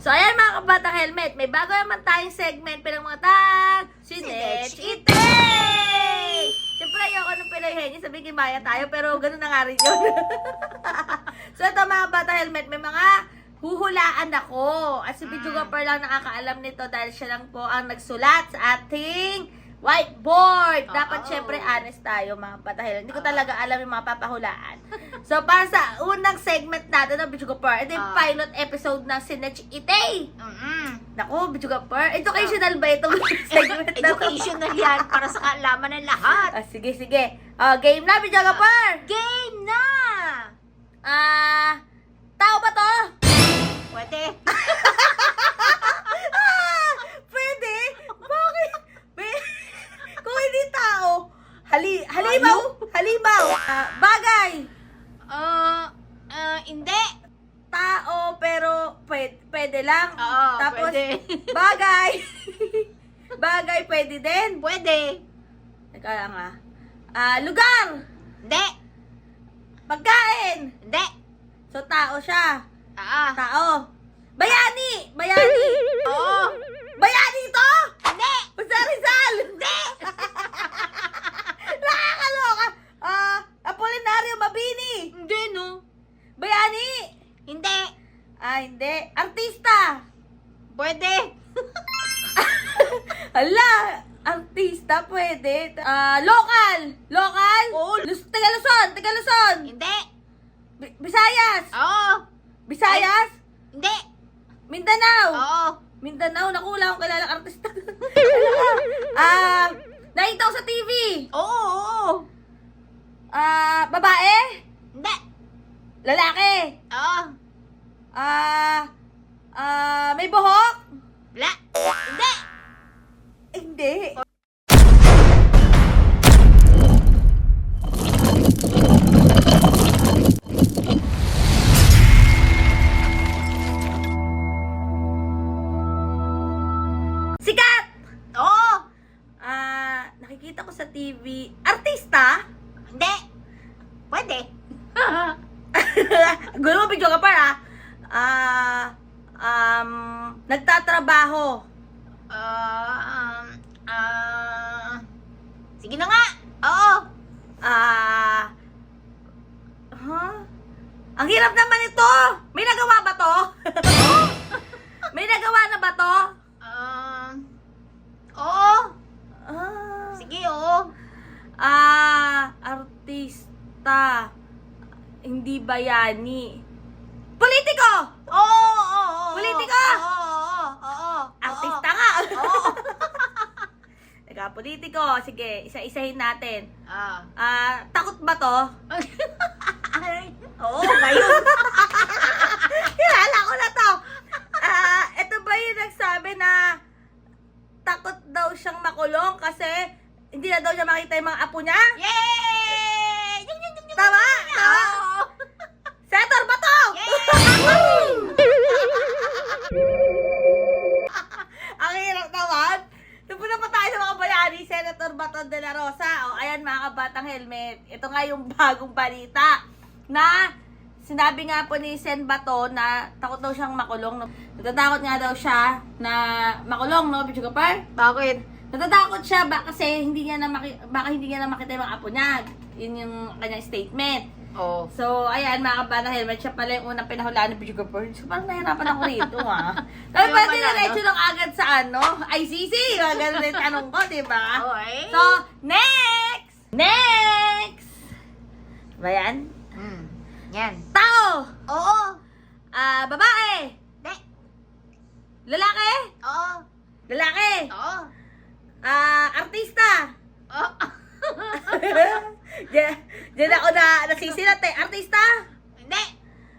So, ayan mga kabatang helmet, may bago naman tayong segment pinang mga tag, Sinech Itay! Siyempre, ayoko nung pinayhengi, sabi kimaya tayo, pero ganun na nga rin yun. so, ito mga kabatang helmet, may mga huhulaan ako. At si Mm. Bidyo Gapper lang nakakaalam nito dahil siya lang po ang nagsulat sa ating whiteboard. Dapat Oo. syempre honest tayo mga patahil. Hindi ko talaga alam yung mga papahulaan. so, para sa unang segment natin ng Bidyo Gapper, ito yung Oo. pilot episode ng Sinech Itay. Mm-mm. Naku, Bidyo Gapper, educational ba itong segment na to? Educational yan para sa kaalaman ng lahat. Ah, sige, sige. Ah, game na, Bidyo Gapper! Game na! Ah, tao ba to? Pwede. Ah, pwede? Bakit? May, kung hindi tao, hali, halimaw, halimaw, ah, bagay, Uh, uh, hindi. tao, pero pwede, pwede lang. Oo, Tapos, pwede. bagay, bagay, pwede din. Pwede. Teka lang ah. Ah, lugar, Hindi. pagkain. Hindi. So, tao siya. Ah. Tao. Bayani, bayani. Oo. Bayani to? Hindi. Basta Rizal. Hindi. Nakakaloka. Ah, Apolinario Mabini. Hindi, no? Bayani. Hindi. Ah, hindi. Artista. Pwede. Hala, artista pwede. Ah, local. Local? Oo. Lus Taga Luzon, Taga Luzon. Hindi. Bi- Visayas. Oo. Visayas. Hindi. Mindanao. Oo. Mindanao, naku, wala akong kilalang artista. Ah, nakita ko sa TV. Oo. Oo. Ah, babae. Hindi. Lalaki. Oo. Ah, ah, may buhok? Wala. Hindi. Hindi. Artista. Hindi bayani. Politiko! Oo, oo, oo. Politiko! Oo, oo, oo. Artista nga! Oo. Teka, politiko. Sige, isa-isahin natin. Ah. Ah, takot ba to? Ay, Oo, ngayon. Kilala ko na to. Ah, ito ba yung nagsabi na takot daw siyang makulong kasi hindi na daw niya makita yung mga apo niya? Yay! Yung, yung, yung, yung. Oo. Senator ba to? Ang hirap naman. Tupunta pa tayo sa mga bayani, Senator Baton de la Rosa. O, ayan mga kabatang helmet. Ito nga yung bagong balita na sinabi nga po ni Sen Bato na takot daw siyang makulong. Natatakot nga daw siya na makulong, no, Bicho Kapar? Bakit? Natatakot siya ba kasi hindi niya na maki, baka hindi niya na makita yung mga apo niya. Yun yung kanyang statement. Oo. So, ayan, mga kabata helmet, siya pala yung unang pinahulaan ni Bidyo Gapur. So, parang nahirapan ako rito, ha? Kaya Ayaw pwede pala, na diretso lang agad sa ano, ICC. Mga ganun yung tanong ko, di ba? Okay. So, next! Next! Ba yan? Hmm. Yan. Tao! Oo. Ah, babae! Hindi. Lalaki! Oo. Lalaki! Oo. Ah, artista! Oo. Diyan, diyan ako na nasisilat eh. Artista? Hindi.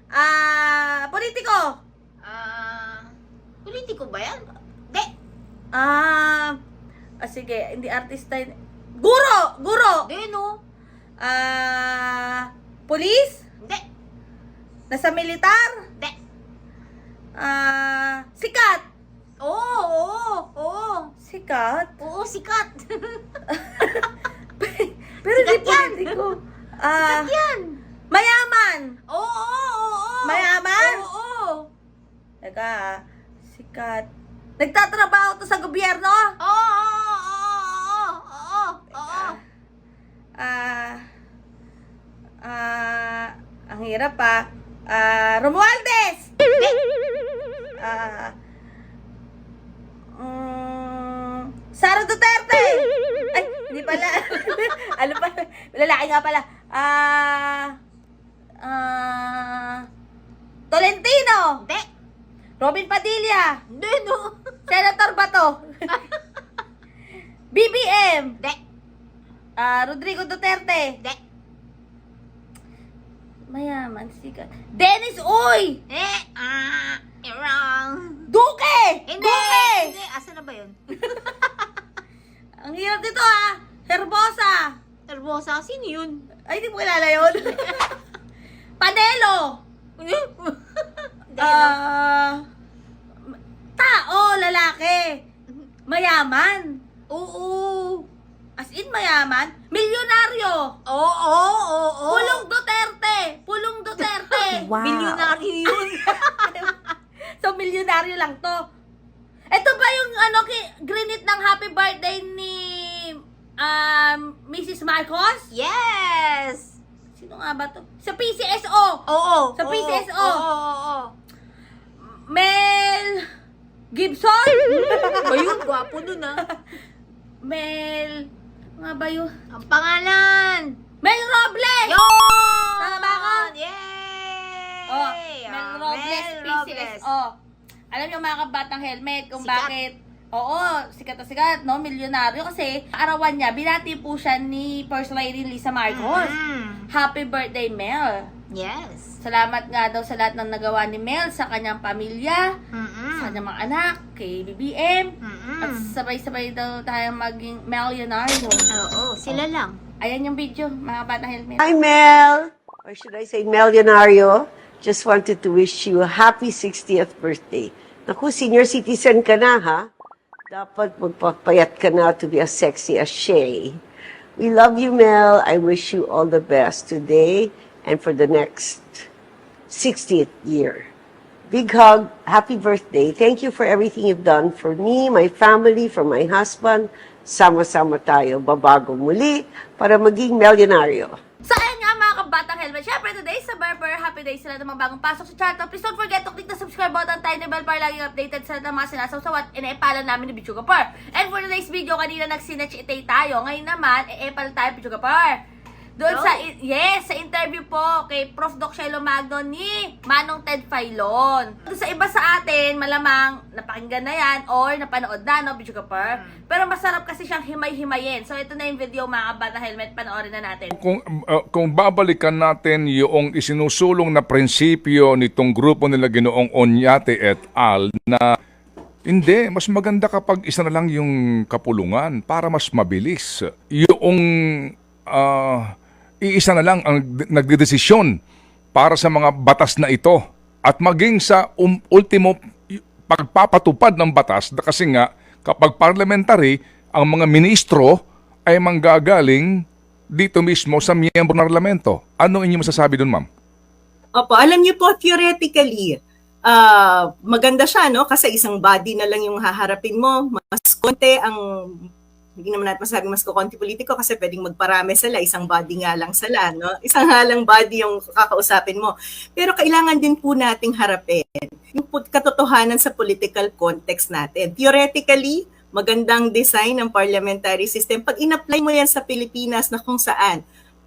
Ah, politiko! Ah, politiko ba yan? Hindi. Ah, ah, sige, hindi artista yun. Guro! Guro! Hindi, no? Ah, police? Hindi. Nasa militar? Hindi. Ah, sikat! Oo, oo, oo. Sikat? Oo, sikat. Pero Sikat di yan. politiko. Ah, sikat yan. mayaman! Oo, oo, oo. Mayaman? Oo. Teka, ah. Sikat. Nagtatrabaho to sa gobyerno? Oo, oo, oo, oo, oo. Ah, ah, ang hirap pa. Ah, Romualdez! Ah, mm, Sara Duterte! Ay, hindi pala. ano pa? Lalaki nga pala. Ah, ah, Tolentino! Hindi. Robin Padilla! Hindi, no. Senator Bato! BBM! Hindi. Ah, Rodrigo Duterte! Hindi. Mayaman, sikat. Dennis Uy! Eh, ah, wrong. Duque! Hindi. Duque! Hindi, asa na ba yun? Ang hirap dito ah! Herbosa! Nervosa, sino yun? Ay, di mo kilala yun? Panelo! Hindi. Ah... tao, lalaki. Mayaman. Oo. As in mayaman. Milyonaryo. Oo, oo, oo. Pulong Duterte. Pulong Duterte. Wow. Milyonaryo yun. so, milyonaryo lang to. Ito ba yung ano, ki- grinit ng happy birthday ni um, Mrs. Marcos? yes. Sino nga ba to? Sa PCSO. Oo. Sa oo, PCSO. Oo, oo, oo. Mel Gibson? Ayun, gwapo nun ah. Mel... Nga ba yun? Ang pangalan. Mel Robles! Yun! Tama ba ako? Yay! Oh, Mel Robles, Mel. Robles. Oh. Alam niyo mga kabatang helmet kung Sikat. bakit Oo, sikat na sikat, no? Milyonaryo kasi arawan niya, binati po siya ni First Lady Lisa Marcos. Mm. Happy birthday, Mel! Yes. Salamat nga daw sa lahat ng nagawa ni Mel sa kanyang pamilya, Mm-mm. sa kanyang mga anak, kay BBM, Mm-mm. at sabay-sabay daw tayong maging milyonaryo. Oo, sila lang. Ayan yung video, mga batang helmet. Hi, Mel. Or should I say Melionario? Just wanted to wish you a happy 60th birthday. Naku, senior citizen ka na, ha? Dapat magpapayat ka na to be as sexy as Shay. We love you, Mel. I wish you all the best today and for the next 60th year. Big hug. Happy birthday. Thank you for everything you've done for me, my family, for my husband. Sama-sama tayo, babago muli para maging milyonaryo. Kabatang helmet. Siyempre, today sa Barber, happy day sila ng mga bagong pasok sa channel. Please don't forget to click the subscribe button, tiny bell para laging updated lahat ng mga sinasawsawan. Ina-epalan namin ni Bichuga Par. And for today's video, kanina nagsinatch itay tayo. Ngayon naman, e-epal tayo Bichuga Par. Doon Go. sa, yes, sa interview po kay Prof. Doc Shiloh Magno ni Manong Ted Filon. Doon sa iba sa atin, malamang napakinggan na yan or napanood na, no, Bichuga Par. Pero masarap kasi siyang himay-himayin. So, ito na yung video mga kabata helmet. Panoorin na natin. kung uh, kung babalikan natin yung isinusulong na prinsipyo nitong grupo nila Ginoong Onyate et al na hindi, mas maganda kapag isa na lang yung kapulungan para mas mabilis. Yung ah, iisa na lang ang nagdedesisyon para sa mga batas na ito at maging sa um, ultimo pagpapatupad ng batas kasi nga kapag parliamentary ang mga ministro ay manggagaling dito mismo sa miyembro ng parlamento. Ano inyong masasabi doon, ma'am? Opo, alam niyo po, theoretically, ah maganda siya, no? Kasi isang body na lang yung haharapin mo. Mas konti ang, hindi naman natin masabi mas kukonti politiko kasi pwedeng magparami sila. Isang body nga lang sila, no? Isang nga lang body yung kakausapin mo. Pero kailangan din po nating harapin yung katotohanan sa political context natin. Theoretically, magandang design ng parliamentary system. Pag in-apply mo yan sa Pilipinas na kung saan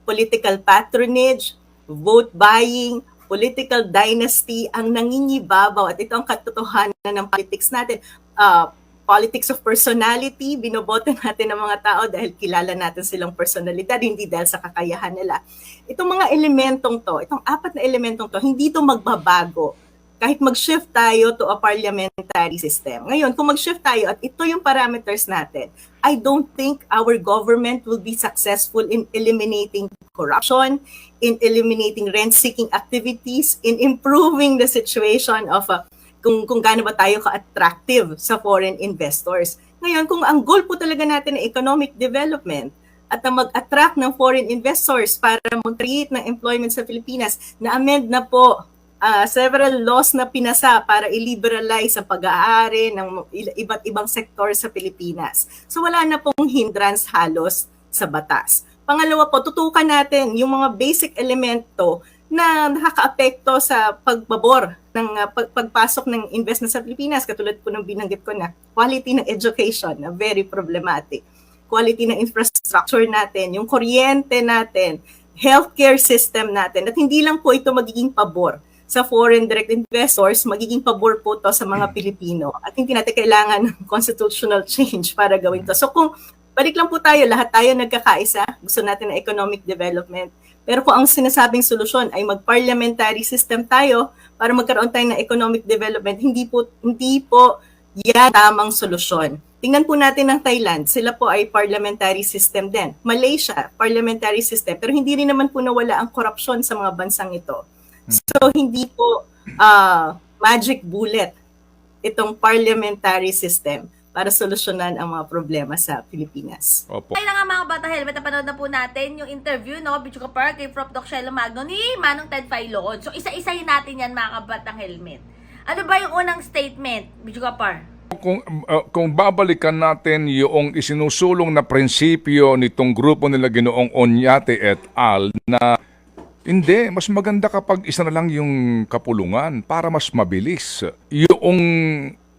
political patronage, vote buying, political dynasty ang nangingibabaw at ito ang katotohanan ng politics natin. Uh, politics of personality, binoboto natin ng mga tao dahil kilala natin silang personalidad, hindi dahil sa kakayahan nila. Itong mga elementong to, itong apat na elementong to, hindi to magbabago kahit mag-shift tayo to a parliamentary system. Ngayon, kung mag-shift tayo at ito yung parameters natin, I don't think our government will be successful in eliminating corruption, in eliminating rent-seeking activities, in improving the situation of uh, kung, kung gaano ba tayo ka-attractive sa foreign investors. Ngayon, kung ang goal po talaga natin ay economic development, at na mag-attract ng foreign investors para mag-create ng employment sa Pilipinas, na-amend na po ah, several laws na pinasa para i-liberalize ang pag-aari ng iba't ibang sektor sa Pilipinas. So wala na pong hindrance halos sa batas. Pangalawa po, tutukan natin yung mga basic elemento na nakakaapekto sa pagbabor ng ah, pag- pagpasok ng investment sa Pilipinas. Katulad po ng binanggit ko na quality ng education na very problematic. Quality ng infrastructure natin, yung kuryente natin, healthcare system natin. At hindi lang po ito magiging pabor sa foreign direct investors, magiging pabor po to sa mga Pilipino. At hindi natin kailangan ng constitutional change para gawin to. So kung balik lang po tayo, lahat tayo nagkakaisa, gusto natin ng economic development. Pero kung ang sinasabing solusyon ay mag-parliamentary system tayo para magkaroon tayo ng economic development, hindi po hindi po yan tamang solusyon. Tingnan po natin ang Thailand, sila po ay parliamentary system din. Malaysia, parliamentary system, pero hindi rin naman po nawala ang korupsyon sa mga bansang ito. So hindi po ah, magic bullet itong parliamentary system para solusyonan ang mga problema sa Pilipinas. Opo. Kaya nga mga bata helmet, napanood na po natin yung interview, no, Bichuga Park, kay Prof. Doc Shelo Magno ni Manong Ted Filon. So, isa-isahin natin yan mga kabatang helmet. Ano ba yung unang statement, Bichuga Park? Kung, uh, kung babalikan natin yung isinusulong na prinsipyo nitong grupo nila ginoong Onyate et al. na hindi, mas maganda kapag isa na lang yung kapulungan para mas mabilis. Yung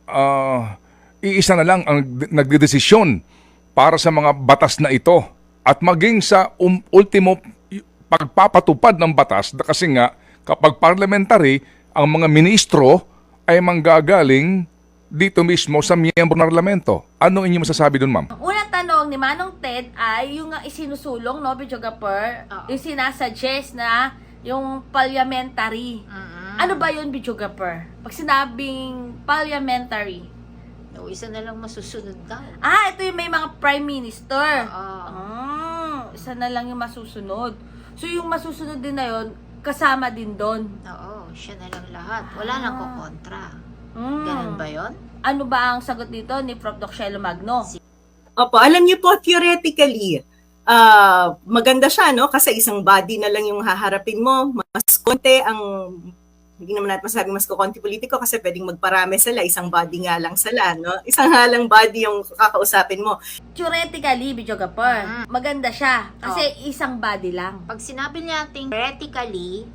ah, iisa na lang ang nagdedesisyon para sa mga batas na ito at maging sa um, ultimo pagpapatupad ng batas kasi nga kapag parliamentary ang mga ministro ay manggagaling dito mismo sa miyembro ng parlamento. Ano inyong masasabi doon, ma'am? Ang unang tanong ni Manong Ted ay yung nga isinusulong, no, Bichuga Park, Oo. yung sinasuggest na yung parliamentary. Mm-mm. Ano ba yun, Bichuga Park? Pag sinabing parliamentary, O, isa na lang masusunod daw. ah, ito yung may mga prime minister. Oo. Ah, isa na lang yung masusunod. So, yung masusunod din na yun, kasama din doon. Oo, siya na lang lahat. Wala nang Ah. kukontra. Mm. Ganun ba yon? Ano ba ang sagot dito ni Prof. Doc Shelo Magno? Opo, alam niyo po, theoretically, ah maganda siya, no? Kasi isang body na lang yung haharapin mo. Mas konti ang, hindi naman natin masabi mas kukonti politiko kasi pwedeng magparami sila. Isang body nga lang sila, no? Isang nga lang body yung kakausapin mo. Theoretically, videographer, Mm. maganda siya. Kasi isang body lang. Pag sinabi natin theoretically,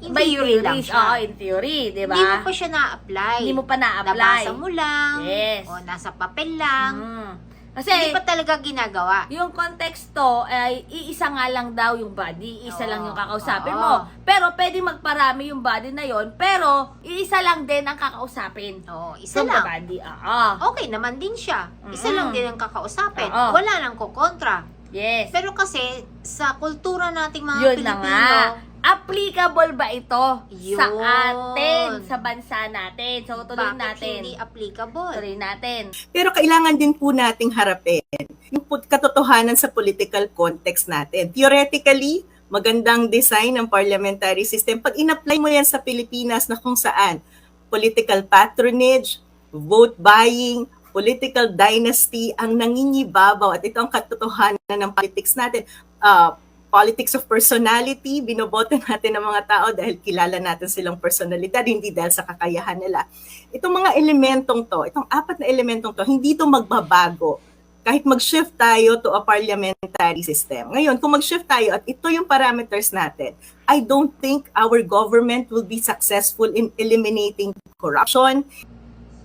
in By theory lang theories, siya. Oo, in theory, di ba? Hindi mo pa siya na-apply. Hindi mo pa na-apply. Nabasa mo lang. Yes. O nasa papel lang. Mm. Kasi, Hindi pa talaga ginagawa. yung konteksto ay iisa nga lang daw yung body, isa Oo. lang yung kakausapin Oo. mo. Pero pwedeng magparami yung body na yon, pero iisa lang din ang kakausapin. Oo, isa the lang. body. Oo. Okay naman din siya. Isa Mm-mm. lang din ang kakausapin. Oo. Wala nang kukontra. Yes. Pero kasi, sa kultura nating mga Yun na Pilipino, nga. Applicable ba ito sa Yun. atin, sa bansa natin? So, tuloy bakit natin. hindi applicable? Tuloy natin. Pero kailangan din po nating harapin yung katotohanan sa political context natin. Theoretically, magandang design ng parliamentary system. Pag in-apply mo yan sa Pilipinas na kung saan political patronage, vote buying, political dynasty ang nangingibabaw at ito ang katotohanan ng politics natin. Ah, politics of personality, binoboto natin ng mga tao dahil kilala natin silang personalidad, hindi dahil sa kakayahan nila. Itong mga elementong to, itong apat na elementong to, hindi to magbabago kahit mag-shift tayo to a parliamentary system. Ngayon, kung mag-shift tayo at ito yung parameters natin, I don't think our government will be successful in eliminating corruption,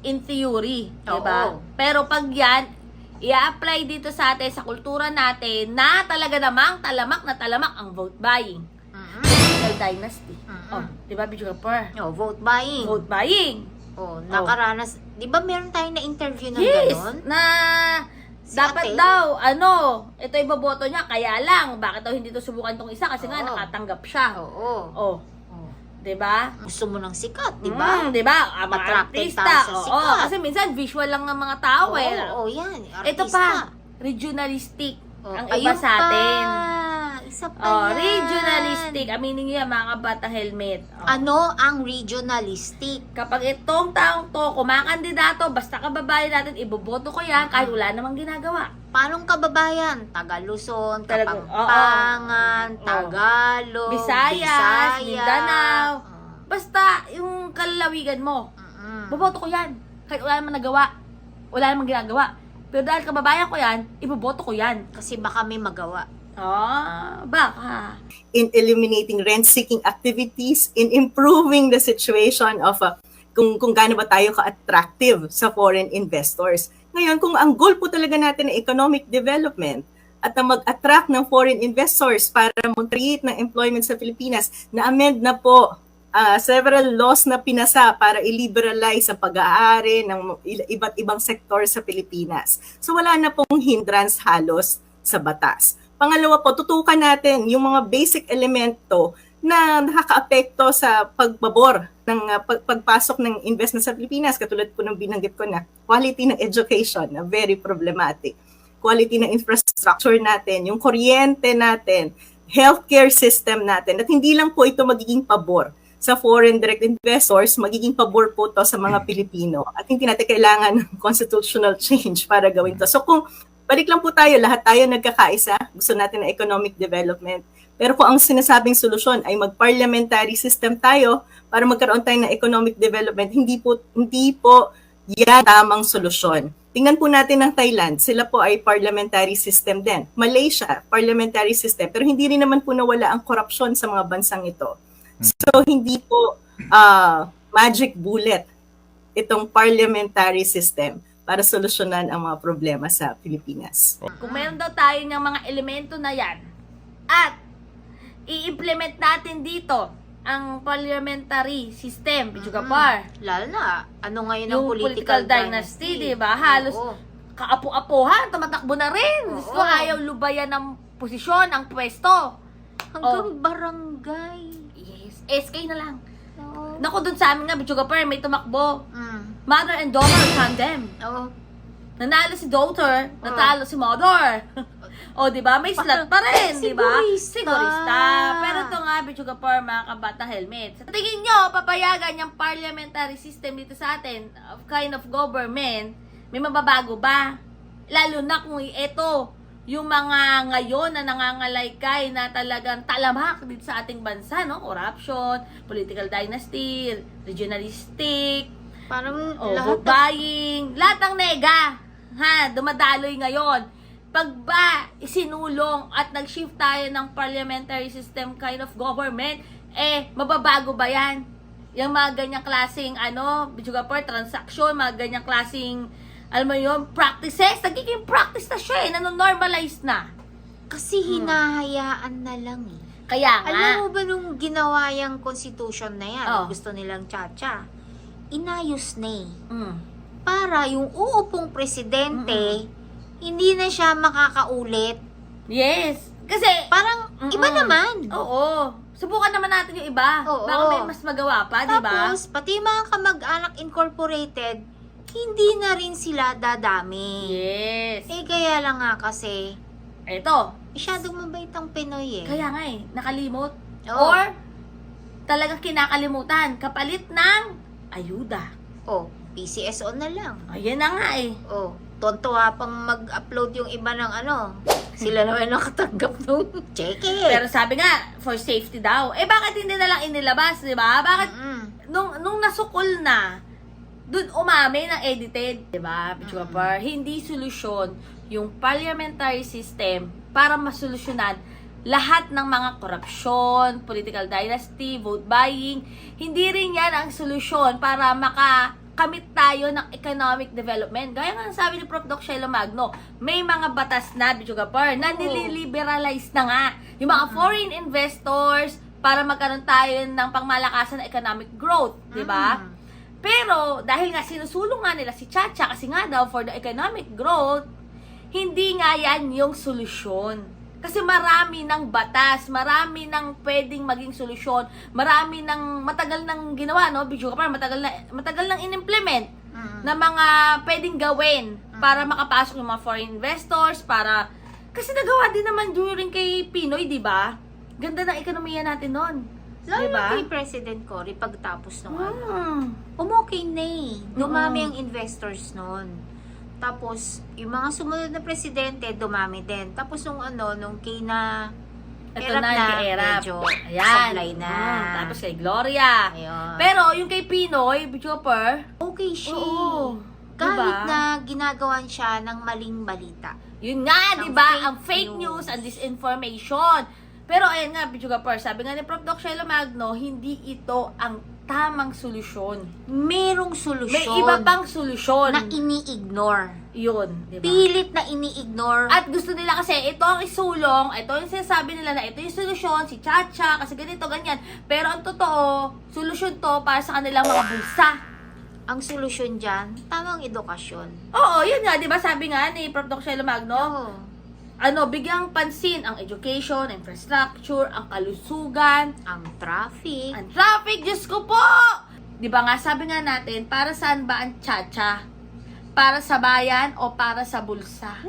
In theory, di ba? Pero pag yan, i-apply dito sa atin, sa kultura natin, na talaga namang talamak na talamak ang vote buying. Political dynasty. Mm-mm. Oh, di ba, Bishop Kapar? O, vote buying. Vote buying. Oh, nakaranas. Di ba meron tayong na-interview ng Yes, ganon? na Si dapat ate? daw, ano, ito iboboto niya, kaya lang, bakit daw hindi to subukan tong isa? Kasi nga, Oo. nakatanggap siya. Oo. Oh, Oh. di ba? Gusto mo ng sikat, di ba? Mm, di ba? Ang mga Attracted artista. tayo sa Oo, sikat. kasi minsan visual lang ng mga tao Oo, eh. oo, yan. Ito Artista. pa, regionalistic Oh, ang iba ayun sa atin. Isa pa Oh, yan. regionalistic. Aminin niyo yan, mga kabata helmet. Oh. Ano ang regionalistic? Kapag itong taong to, kumakandidato, basta kababayan natin, iboboto ko yan kahit wala namang ginagawa. Paanong kababayan? Taga Luzon, Kapampangan. Tagalog, Visayas, Mindanao. Oh. Basta yung kalalawigan mo, Mm-mm. boboto ko yan. Kahit wala naman nagawa. Wala naman ginagawa. Pero dahil kababayan ko yan, iboboto ko yan. Kasi baka may magawa. Ah, baka. in eliminating rent-seeking activities, in improving the situation of uh, kung, kung gaano ba tayo ka-attractive sa foreign investors. Ngayon, kung ang goal po talaga natin ay economic development at na mag-attract ng foreign investors para mag-create ng employment sa Pilipinas, na-amend na po uh, several laws na pinasa para i-liberalize ang pag-aari ng iba't ibang sektor sa Pilipinas. So wala na pong hindrance halos sa batas. Pangalawa po, tutukan natin yung mga basic elemento na nakakaapekto sa pagbabor ng uh, pag- pagpasok ng investment sa Pilipinas. Katulad po ng binanggit ko na quality ng education na very problematic. Quality ng infrastructure natin, yung kuryente natin, healthcare system natin. At hindi lang po ito magiging pabor sa foreign direct investors, magiging pabor po to sa mga Pilipino. At hindi natin kailangan ng constitutional change para gawin to. So kung balik lang po tayo, lahat tayo nagkakaisa, gusto natin ng economic development. Pero kung ang sinasabing solusyon ay mag-parliamentary system tayo para magkaroon tayo ng economic development, hindi po hindi po yan tamang solusyon. Tingnan po natin ang Thailand, sila po ay parliamentary system din. Malaysia, parliamentary system, pero hindi rin naman po nawala ang korupsyon sa mga bansang ito. So hindi po ah, magic bullet itong parliamentary system para solusyonan ang mga problema sa Pilipinas. Kung meron daw tayo ng mga elemento na yan, at i-implement natin dito ang parliamentary system, Pichugapar. Lalo na, ano ngayon ang political, political dynasty, di ba? Halos Oo. kaapu-apuhan, tumatakbo na rin. Oo. ayaw lubayan ng posisyon, ang pwesto. Hanggang barangay. Yes, SK na lang. Oo. Naku, dun sa amin nga, Pichugapar, may tumakbo. Mm. Mother and daughter tandem. Oo. Nanalo si daughter, natalo si mother. o, di ba? May slot pa rin, di ba? Sigurista. Sigurista. Pero ito nga, Bichuga Par, mga kabatang helmet. Sa tingin nyo, papayagan yung parliamentary system dito sa atin, of kind of government, may mababago ba? Lalo na kung ito, yung mga ngayon na nangangalaykay na talagang talamak dito sa ating bansa, no? Corruption, political dynasty, regionalistic, Parang Oh, lahat buying, lahat ng nega, ha, dumadaloy ngayon. Pag ba isinulong at nag-shift tayo ng parliamentary system kind of government, eh, mababago ba yan? Yung mga ganyang klaseng, ano, Bijugapur, transaction, mga ganyang klaseng, alam mo yun, practices, nagiging practice na siya eh, nanonormalize na. Kasi hinahayaan na lang eh. Kaya nga, Alam mo ba nung ginawa yung constitution na yan, Oh. gusto nilang tsa inayos na eh. mm, Para yung uupong presidente, hindi na siya makakaulit. yes, kasi, Parang iba Mm-mm. naman. oo, subukan naman natin yung iba. Oo. Baka may mas magawa pa, di ba? Tapos, pati yung mga kamag-anak incorporated, hindi na rin sila dadami. Yes. Eh, kaya lang nga kasi, Eto, masyadong mabait ang Pinoy eh. kaya nga eh, nakalimot. Oo. Or, talagang kinakalimutan, kapalit ng ayuda. Oh, PCSO na lang. Ayan na nga eh. Oh, tontuwa pang mag-upload yung iba ng ano. Sila naman nakatanggap nung cheque. Pero sabi nga, for safety daw. Eh bakit hindi na lang inilabas, di ba? Bakit Mm-mm. nung, nung nasukol na, dun umami ng edited, di ba? Pichuga par, hindi solusyon yung parliamentary system para masolusyonan lahat ng mga korupsyon, political dynasty, vote buying. Hindi rin yan ang solusyon para makakamit tayo ng economic development. Gaya nga ng sabi ni Prof. Doc Shelo Magno, may mga batas na, Bichuga par, na nililiberalize na nga. Yung mga foreign investors para magkaroon tayo ng pangmalakasan ng economic growth, di ba? Mm. Pero dahil nga sinusulong nga nila si Chacha kasi nga daw for the economic growth, hindi nga yan yung solusyon. Kasi marami ng batas, marami ng pwedeng maging solusyon, marami ng matagal nang ginawa, no? Bidyo ka pa, matagal na matagal nang inimplement Mm. na mga pwedeng gawin para makapasok yung mga foreign investors, para kasi nagawa din naman during kay Pinoy, di ba? Ganda ng ekonomiya natin noon. Lalo Diba? kay President Cory pagtapos nung ano. Hmm. umokay na eh. Dumami Mm. ang investors noon. Tapos, yung mga sumunod na presidente, dumami din. Tapos, nung ano, nung kay na Ito Erap na, na, kay Erap. medyo Ayan. sablay na. Mm, tapos kay Gloria. Ayun. Pero yung kay Pinoy, Chopper, okay siya. Oo. Kahit Diba? na ginagawan siya ng maling balita. Yun nga, Ang di ba? fake Ang fake news, news. and disinformation. Pero ayan nga, Bichuga Per, sabi nga ni Prof. Doc Shelo Magno, hindi ito ang tamang solusyon. Merong solusyon. May iba pang solusyon. na ini-ignore. Yun, di ba? Pilit na ini-ignore. At gusto nila kasi ito ang isulong, ito yung sinasabi nila na ito yung solusyon, si Chacha, kasi ganito, ganyan. Pero ang totoo, solusyon to para sa kanilang mga bulsa. ang solusyon dyan, tamang edukasyon. Oo, yun nga, di ba sabi nga ni Prof. Doc Shelo Magno, Oo. Ano, bigyang pansin ang education, infrastructure, ang kalusugan, Ang traffic. ang traffic, Diyos ko po! Di ba nga, sabi nga natin, para saan ba ang Chacha? Para sa bayan o para sa bulsa?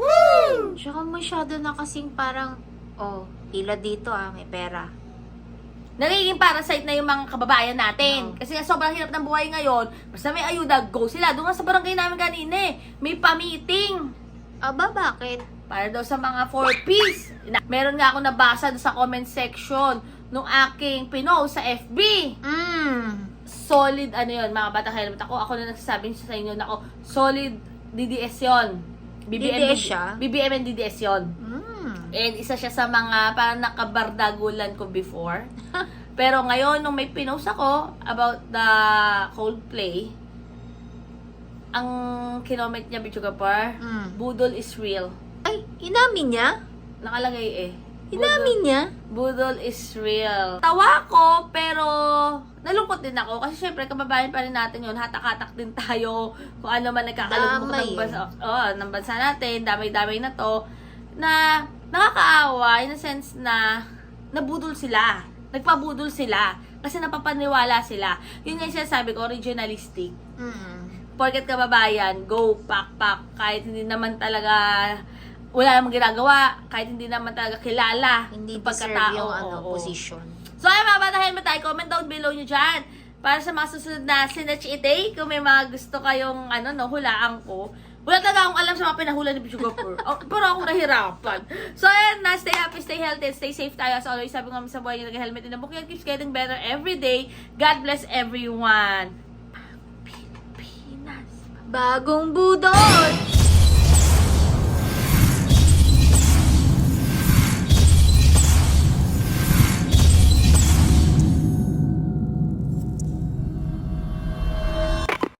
Tsaka masyado na kasing parang, oh, pila dito ah, may pera. nagiging parasite na yung mga kababayan natin. Oo. Kasi nga sobrang hirap ng buhay ngayon. Basta may ayuda, go sila. Doon nga sa barangay namin kanina eh. May pa-meeting. Aba, bakit? Para daw sa mga 4Ps. Na- Meron nga ako nabasa sa comment section nung aking pinost sa FB. Mm. Solid, ano yun, mga bata helmet. Ako, ako na nagsasabi sa inyo na ako, solid DDS yun. DDS siya? BBM and DDS yun. Mm. And isa siya sa mga parang nakabardagulan ko before. Pero ngayon, nung may pinost ako about the Coldplay, ang kinoment niya, Bichugapar, Mm. Budol is real. Ay, inamin niya? Nakalagay eh. Inamin niya? Budol is real. Tawa ko, pero nalungkot din ako. Kasi syempre, kababayan pa rin natin yun. Hatak-hatak din tayo kung ano man nagkakalungkot Damay ng bansa, oh, ng bansa natin. Damay-damay na to. Na nakakaawa in a sense na nabudol sila. Nagpabudol sila. Kasi napapaniwala sila. Yun nga yung sinasabi ko, originalistic Mm. porket kababayan, go, pak, pak, kahit hindi naman talaga, wala namang ginagawa, kahit hindi naman talaga kilala Hindi deserve yung ano, oo. position. So ayun mga bata helmet tayo, comment down below nyo dyan. Para sa mga susunod na Sinach Ite, kung may mga gusto kayong ano, no, hulaan ko. Wala talaga akong alam sa mga pinahula ni Bicho Gopur. oh, pero ako nahirapan. So ayun na, stay happy, stay healthy, and stay safe tayo. As always, sabi ko kami sa buhay nyo, nag-helmet in the book, keeps getting better every day. God bless everyone. Pilipinas. Bagong budol!